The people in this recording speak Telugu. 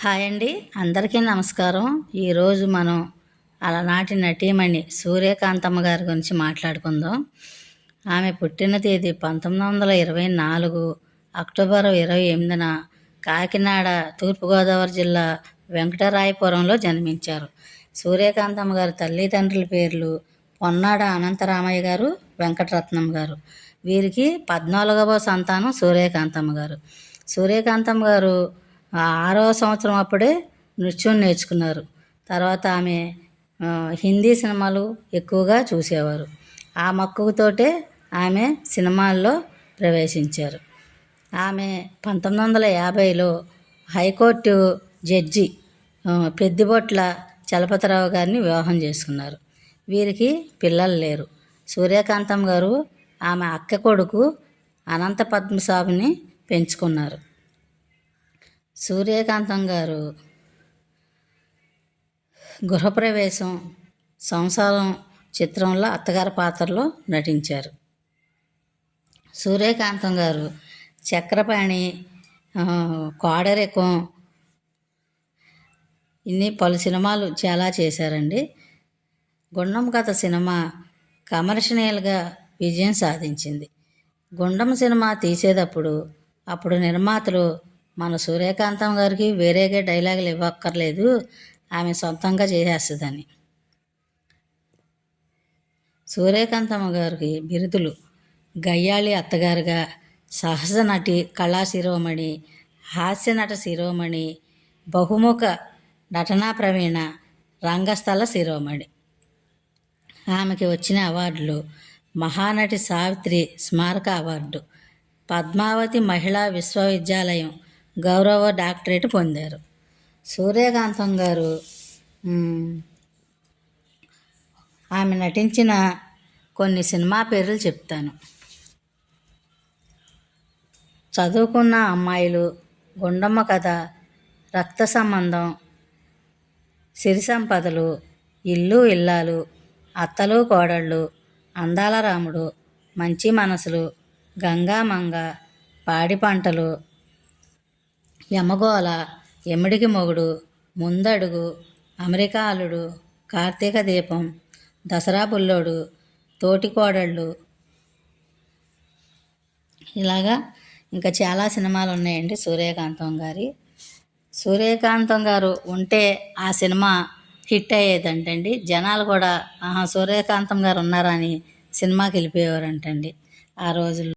హాయ్ అండి. అందరికీ నమస్కారం. ఈరోజు మనం అలనాటి నటీమణి సూర్యకాంతమ్మ గారి గురించి మాట్లాడుకుందాం. ఆమె పుట్టిన తేదీ పంతొమ్మిది వందల ఇరవై నాలుగు అక్టోబర్ ఇరవై ఎనిమిదిన కాకినాడ తూర్పుగోదావరి జిల్లా వెంకటరాయపురంలో జన్మించారు. సూర్యకాంతమ్మ గారి తల్లిదండ్రుల పేర్లు పొన్నాడ అనంతరామయ్య గారు వెంకటరత్నం గారు. వీరికి పద్నాలుగవ సంతానం సూర్యకాంతమ్మ గారు. సూర్యకాంతమ్మ గారు ఆరవ సంవత్సరం అప్పుడే నృత్యం నేర్చుకున్నారు. తర్వాత ఆమె హిందీ సినిమాలు ఎక్కువగా చూసేవారు. ఆ మక్కువతోటే ఆమె సినిమాల్లో ప్రవేశించారు. ఆమె పంతొమ్మిది వందల యాభైలో హైకోర్టు జడ్జి పెద్దిబొట్ల చలపతిరావు గారిని వివాహం చేసుకున్నారు. వీరికి పిల్లలు లేరు. సూర్యకాంతం గారు ఆమె అక్క కొడుకు అనంత పద్మసాబుని పెంచుకున్నారు. సూర్యకాంతం గారు గృహప్రవేశం సంసారం చిత్రంలో అత్తగారి పాత్రలో నటించారు. సూర్యకాంతం గారు చక్రపాణి కోడరికం ఇన్ని పలు సినిమాలు చాలా చేశారండి. గుండం కథ సినిమా కమర్షియల్గా విజయం సాధించింది. గుండం సినిమా తీసేటప్పుడు అప్పుడు నిర్మాతలు మన సూర్యకాంతం గారికి వేరేగా డైలాగులు ఇవ్వక్కర్లేదు. ఆమె సొంతంగా చేసేస్తుందని. సూర్యకాంతమ్మ గారికి బిరుదులు. గయ్యాళి అత్తగారుగా సహజ నటి కళా శిరోమణి హాస్యనట శిరోమణి బహుముఖ నటనా ప్రవీణ రంగస్థల శిరోమణి. ఆమెకి వచ్చిన అవార్డులు మహానటి సావిత్రి స్మారక అవార్డు పద్మావతి మహిళా విశ్వవిద్యాలయం గౌరవ డాక్టరేట్ పొందారు. సూర్యకాంతం గారు ఆమె నటించిన కొన్ని సినిమా పేర్లు చెప్తాను. చదువుకున్న అమ్మాయిలు గుండమ్మ కథ రక్త సంబంధం సిరి సంపదలు ఇల్లు ఇల్లాలు అత్తలు కోడళ్ళు అందాల రాముడు మంచి మనసులు గంగామంగ పాడి పంటలు యమగోళ ఎమిడికి మొగుడు ముందడుగు అమెరికా అల్లుడు కార్తీక దీపం దసరా బుల్లోడు తోటికోడళ్ళు ఇలాగా ఇంకా చాలా సినిమాలు ఉన్నాయండి సూర్యకాంతం గారి. సూర్యకాంతం గారు ఉంటే ఆ సినిమా హిట్ అయ్యేదంటండి. జనాలు కూడా ఆహా సూర్యకాంతం గారు ఉన్నారని సినిమాకి వెళ్ళిపోయేవారంటండి ఆ రోజుల్లో.